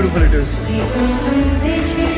beautiful it is.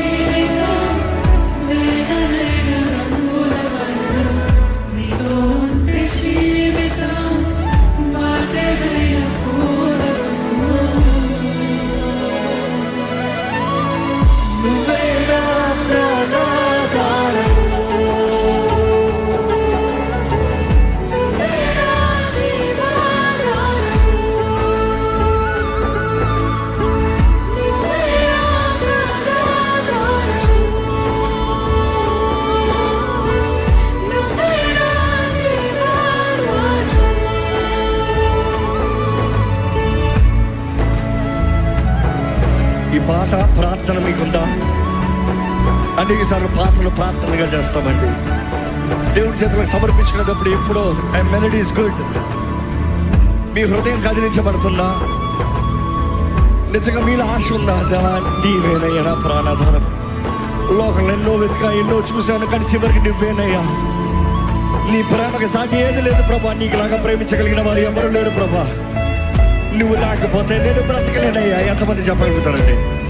పాట ప్రార్థన మీకుందా? అనేక సార్లు పాటలు ప్రార్థనగా చేస్తామండి. దేవుడి చేతులకు సమర్పించుకునేటప్పుడు ఎప్పుడో మెలడీ ఇస్ గుడ్ మీ హృదయం కదిలించబడుతుందా నిజంగా మీలో ఆశ ఉందా? దేవా నీవేనయ్యా ప్రాణాధారం. లోకంలో ఎన్నో వెతికా ఎన్నో చూశాను కానీ చివరికి నువ్వేనయ్యా. నీ ప్రేమకి సాటి ఏది లేదు ప్రభా. నీకు లాగా ప్రేమించగలిగిన వారు ఎవరు లేరు ప్రభా. నువ్వు లేకపోతే నేను బ్రతకలేనయ్యా. ఎంతమంది చెప్పగలుగుతారండి?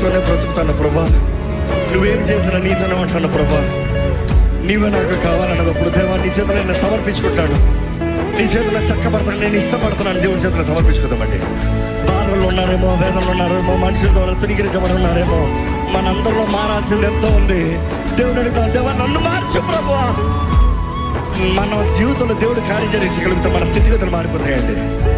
నీతోనే బ్రతుకుతాను ప్రభా. నువ్వేం చేసినా నీతోనే ఉంటాను ప్రభా. నీవే నాకు కావాలన్నప్పుడు దేవా నీ చేతులు నేను సమర్పించుకుంటాను. నీ చేతుల్లో చక్కబడతాను నేను ఇష్టపడుతున్నాను. దేవుని చేతులు సమర్పించుకుందామండి. బాధలు ఉన్నారేమో వేదనలు ఉన్నారేమో మనుషుల ద్వారా తునిగిరించబడి ఉన్నారేమో మనందరిలో మారాల్సింది ఎంతో ఉంది. దేవుడు అడుగుతాను దేవా నన్ను మార్చు ప్రభా. మన జీవితంలో దేవుడు కార్యం జరిగించగలిగితే మన స్థితిగతులు మారిపోతాయండి.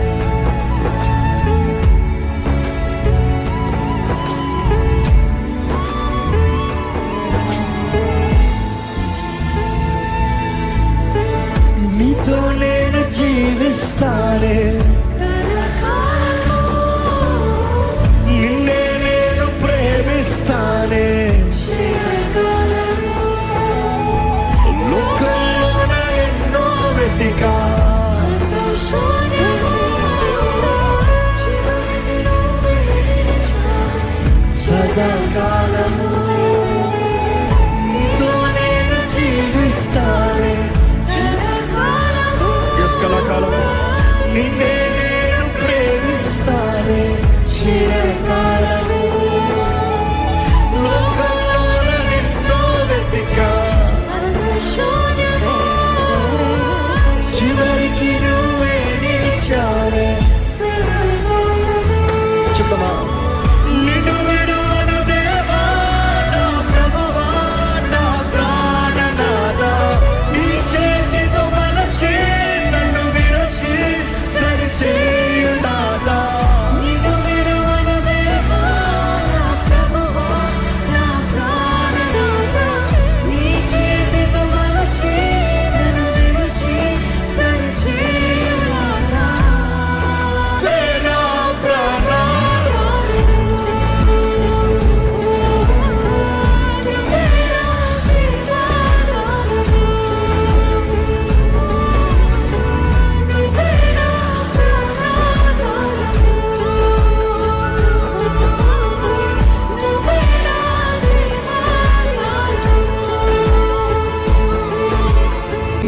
నీతో నేను జీవిస్తానే.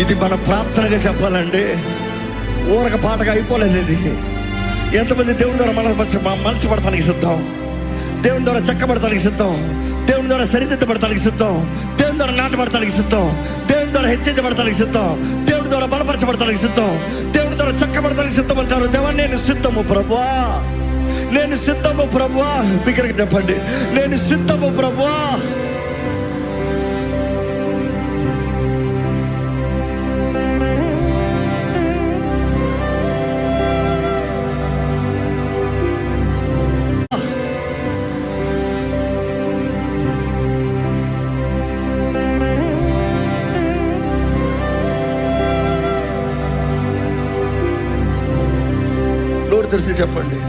ఇది మన ప్రార్థనగా చెప్పాలండి. ఊరక పాటగా అయిపోలేదు ఇది ఎంతమంది దేవుని ద్వారా మన మలచబడటానికి సిద్ధం? దేవుని ద్వారా చెక్కబడటానికి సిద్ధం? దేవుని ద్వారా సరిదిద్దబడటానికి సిద్ధం? దేవుని ద్వారా నాటబడటానికి సిద్ధం? దేవుని ద్వారా హెచ్చరించబడటానికి సిద్ధం? దేవుని ద్వారా బలపరచబడటానికి సిద్ధం? దేవుని ద్వారా చెక్కబడటానికి సిద్ధం అంటారు. దేవా నేను సిద్ధము ప్రభువా. నేను సిద్ధము ప్రభువా. దగ్గరికి చెప్పండి. నేను సిద్ధము ప్రభువా. నోరు చెప్పండి.